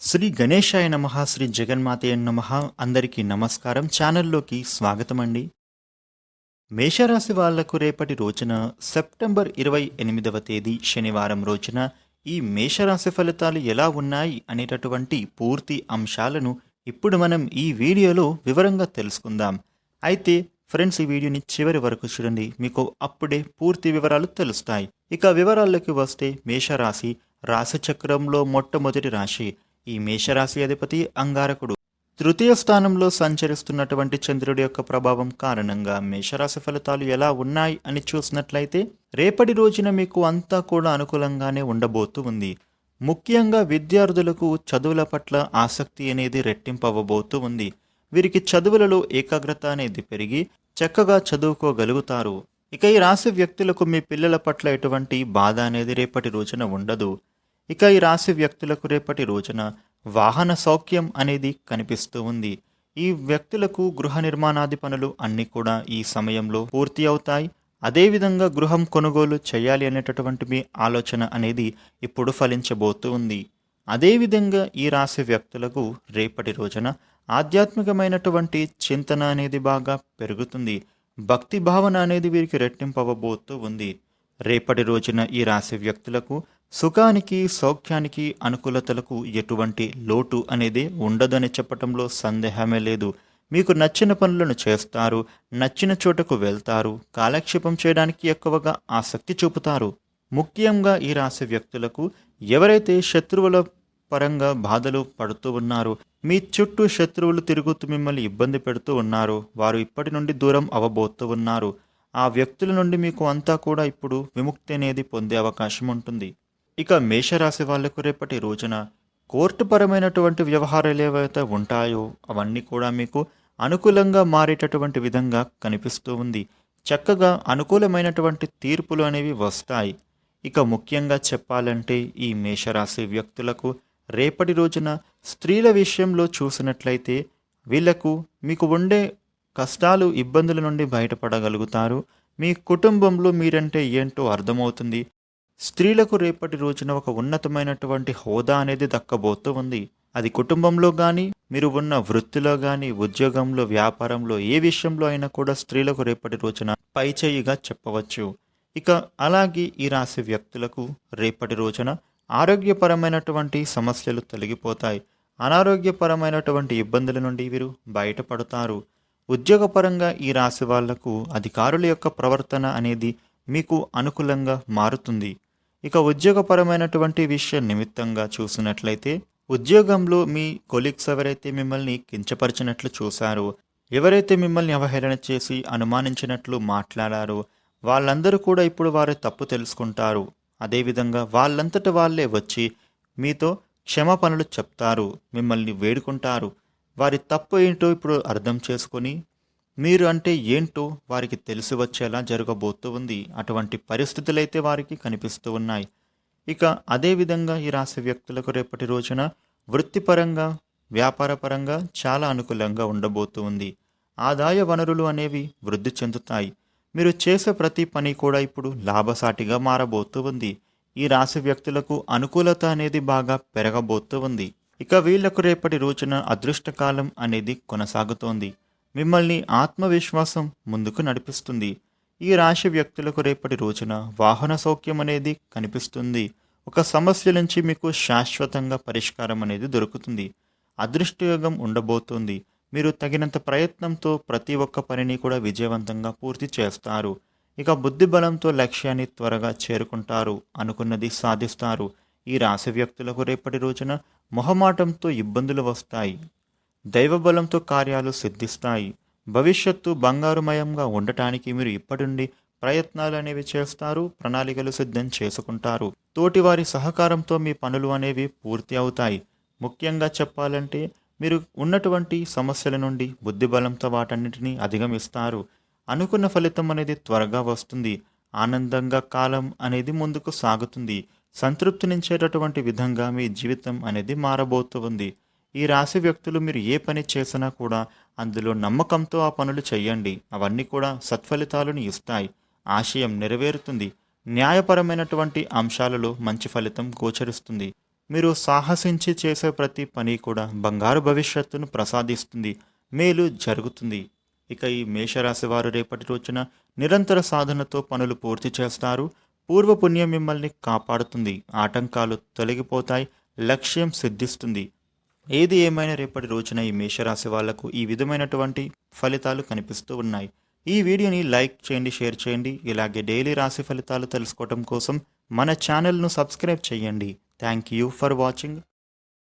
శ్రీ గణేశాయ నమ శ్రీ జగన్మాతయ నమ అందరికీ నమస్కారం. ఛానల్లోకి స్వాగతం అండి మేషరాశి వాళ్ళకు రేపటి రోజున సెప్టెంబర్ ఇరవై ఎనిమిదవ తేదీ శనివారం రోజున ఈ మేషరాశి ఫలితాలు ఎలా ఉన్నాయి అనేటటువంటి పూర్తి అంశాలను ఇప్పుడు మనం ఈ వీడియోలో వివరంగా తెలుసుకుందాం. అయితే ఫ్రెండ్స్ ఈ వీడియోని చివరి వరకు చూడండి. మీకు అప్పుడే పూర్తి వివరాలు తెలుస్తాయి. ఇక వివరాల్లోకి వస్తే మేషరాశి రాశిచక్రంలో మొట్టమొదటి రాశి ఈ మేషరాశి అధిపతి అంగారకుడు. తృతీయ స్థానంలో సంచరిస్తున్నటువంటి చంద్రుడి యొక్క ప్రభావం కారణంగా మేషరాశి ఫలితాలు ఎలా ఉన్నాయి అని చూసినట్లయితే రేపటి రోజున మీకు అంతా కూడా అనుకూలంగానే ఉండబోతూ ఉంది. ముఖ్యంగా విద్యార్థులకు చదువుల పట్ల ఆసక్తి అనేది రెట్టింపవ్వబోతూ ఉంది. వీరికి చదువులలో ఏకాగ్రత అనేది పెరిగి చక్కగా చదువుకోగలుగుతారు. ఇక ఈ రాశి వ్యక్తులకు మీ పిల్లల పట్ల ఎటువంటి బాధ అనేది రేపటి రోజున ఉండదు. ఇక ఈ రాశి వ్యక్తులకు రేపటి రోజున వాహన సౌఖ్యం అనేది కనిపిస్తూ ఉంది. ఈ వ్యక్తులకు గృహ నిర్మాణాది పనులు అన్నీ కూడా ఈ సమయంలో పూర్తి అవుతాయి. అదేవిధంగా గృహం కొనుగోలు చేయాలి అనేటటువంటి మీ ఆలోచన అనేది ఇప్పుడు ఫలించబోతూ ఉంది. అదేవిధంగా ఈ రాశి వ్యక్తులకు రేపటి రోజున ఆధ్యాత్మికమైనటువంటి చింతన అనేది బాగా పెరుగుతుంది. భక్తి భావన అనేది వీరికి రెట్టింపవబోతూ ఉంది. రేపటి రోజున ఈ రాశి వ్యక్తులకు సుఖానికి సౌఖ్యానికి అనుకూలతలకు ఎటువంటి లోటు అనేది ఉండదని చెప్పటంలో సందేహమే లేదు. మీకు నచ్చిన పనులను చేస్తారు నచ్చిన చోటకు వెళ్తారు కాలక్షేపం చేయడానికి ఎక్కువగా ఆసక్తి చూపుతారు. ముఖ్యంగా ఈ రాశి వ్యక్తులకు ఎవరైతే శత్రువుల పరంగా బాధలు పడుతూ ఉన్నారో మీ చుట్టూ శత్రువులు తిరుగుతూ మిమ్మల్ని ఇబ్బంది పెడుతూ ఉన్నారు వారు ఇప్పటి నుండి దూరం అవ్వబోతూ ఉన్నారు. ఆ వ్యక్తుల నుండి మీకు అంతా కూడా ఇప్పుడు విముక్తి అనేది పొందే అవకాశం ఉంటుంది. ఇక మేషరాశి వాళ్ళకు రేపటి రోజున కోర్టుపరమైనటువంటి వ్యవహారాలు ఏవైతే ఉంటాయో అవన్నీ కూడా మీకు అనుకూలంగా మారేటటువంటి విధంగా కనిపిస్తూ ఉంది. చక్కగా అనుకూలమైనటువంటి తీర్పులు అనేవి వస్తాయి. ఇక ముఖ్యంగా చెప్పాలంటే ఈ మేషరాశి వ్యక్తులకు రేపటి రోజున స్త్రీల విషయంలో చూసినట్లయితే వీళ్ళకు మీకు ఉండే కష్టాలు ఇబ్బందుల నుండి బయటపడగలుగుతారు. మీ కుటుంబంలో మీరంటే ఏంటో అర్థమవుతుంది. స్త్రీలకు రేపటి రోజున ఒక ఉన్నతమైనటువంటి హోదా అనేది దక్కబోతూ ఉంది. అది కుటుంబంలో కానీ మీరు ఉన్న వృత్తిలో కానీ ఉద్యోగంలో వ్యాపారంలో ఏ విషయంలో అయినా కూడా స్త్రీలకు రేపటి రోజున పైచేయిగా చెప్పవచ్చు. ఇక అలాగే ఈ రాశి వ్యక్తులకు రేపటి రోజున ఆరోగ్యపరమైనటువంటి సమస్యలు తొలగిపోతాయి. అనారోగ్యపరమైనటువంటి ఇబ్బందుల నుండి వీరు బయటపడతారు. ఉద్యోగపరంగా ఈ రాశి వాళ్ళకు అధికారుల యొక్క ప్రవర్తన అనేది మీకు అనుకూలంగా మారుతుంది. ఇక ఉద్యోగపరమైనటువంటి విషయం నిమిత్తంగా చూసినట్లయితే ఉద్యోగంలో మీ కొలీగ్స్ ఎవరైతే మిమ్మల్ని కించపరిచినట్లు చూశారో ఎవరైతే మిమ్మల్ని అవహేళన చేసి అనుమానించినట్లు మాట్లాడారో వాళ్ళందరూ కూడా ఇప్పుడు వారి తప్పు తెలుసుకుంటారు. అదేవిధంగా వాళ్ళంతట వాళ్ళే వచ్చి మీతో క్షమాపణలు చెప్తారు మిమ్మల్ని వేడుకుంటారు. వారి తప్పు ఏంటో ఇప్పుడు అర్థం చేసుకొని మీరు అంటే ఏంటో వారికి తెలిసి వచ్చేలా జరగబోతూ ఉంది. అటువంటి పరిస్థితులైతే వారికి కనిపిస్తూ ఉన్నాయి. ఇక అదేవిధంగా ఈ రాశి వ్యక్తులకు రేపటి రోజున వృత్తిపరంగా వ్యాపారపరంగా చాలా అనుకూలంగా ఉండబోతూ ఉంది. ఆదాయ వనరులు అనేవి వృద్ధి చెందుతాయి. మీరు చేసే ప్రతి పని కూడా ఇప్పుడు లాభసాటిగా మారబోతూ ఉంది. ఈ రాశి వ్యక్తులకు అనుకూలత అనేది బాగా పెరగబోతూ ఉంది. ఇక వీళ్ళకు రేపటి రోజున అదృష్టకాలం అనేది కొనసాగుతోంది. మిమ్మల్ని ఆత్మవిశ్వాసం ముందుకు నడిపిస్తుంది. ఈ రాశి వ్యక్తులకు రేపటి రోజున వాహన సౌఖ్యం అనేది కనిపిస్తుంది. ఒక సమస్య నుంచి మీకు శాశ్వతంగా పరిష్కారం అనేది దొరుకుతుంది. అదృష్టయోగం ఉండబోతుంది. మీరు తగినంత ప్రయత్నంతో ప్రతి ఒక్క పనిని కూడా విజయవంతంగా పూర్తి చేస్తారు. ఇక బుద్ధి బలంతో లక్ష్యాన్ని త్వరగా చేరుకుంటారు అనుకున్నది సాధిస్తారు. ఈ రాశి వ్యక్తులకు రేపటి రోజున మొహమాటంతో ఇబ్బందులు వస్తాయి. దైవబలంతో కార్యాలు సిద్ధిస్తాయి. భవిష్యత్తు బంగారుమయంగా ఉండటానికి మీరు ఇప్పటి నుండి ప్రయత్నాలు అనేవి చేస్తారు ప్రణాళికలు సిద్ధం చేసుకుంటారు. తోటివారి సహకారంతో మీ పనులు అనేవి పూర్తి అవుతాయి. ముఖ్యంగా చెప్పాలంటే మీరు ఉన్నటువంటి సమస్యల నుండి బుద్ధిబలంతో వాటన్నిటిని అధిగమిస్తారు. అనుకున్న ఫలితం అనేది త్వరగా వస్తుంది. ఆనందంగా కాలం అనేది ముందుకు సాగుతుంది. సంతృప్తినించేటటువంటి విధంగా మీ జీవితం అనేది మారబోతుంది ఈ రాశి వ్యక్తులు మీరు ఏ పని చేసినా కూడా అందులో నమ్మకంతో ఆ పనులు చేయండి అవన్నీ కూడా సత్ఫలితాలను ఇస్తాయి. ఆశయం నెరవేరుతుంది. న్యాయపరమైనటువంటి అంశాలలో మంచి ఫలితం గోచరిస్తుంది. మీరు సాహసించి చేసే ప్రతి పని కూడా బంగారు భవిష్యత్తును ప్రసాదిస్తుంది. మేలు జరుగుతుంది. ఇక ఈ మేషరాశి వారు రేపటి రోజున నిరంతర సాధనతో పనులు పూర్తి చేస్తారు. పూర్వపుణ్యం మిమ్మల్ని కాపాడుతుంది. ఆటంకాలు తొలగిపోతాయి. లక్ష్యం సిద్ధిస్తుంది. ఏది ఏమైనా రేపటి రోజున ఈ మేషరాశి వాళ్ళకు ఈ విధమైనటువంటి ఫలితాలు కనిపిస్తూ ఉన్నాయి. ఈ వీడియోని లైక్ చేయండి షేర్ చేయండి. ఇలాగే డైలీ రాశి ఫలితాలు తెలుసుకోవడం కోసం మన ఛానల్ను సబ్స్క్రైబ్ చేయండి. Thank you for watching.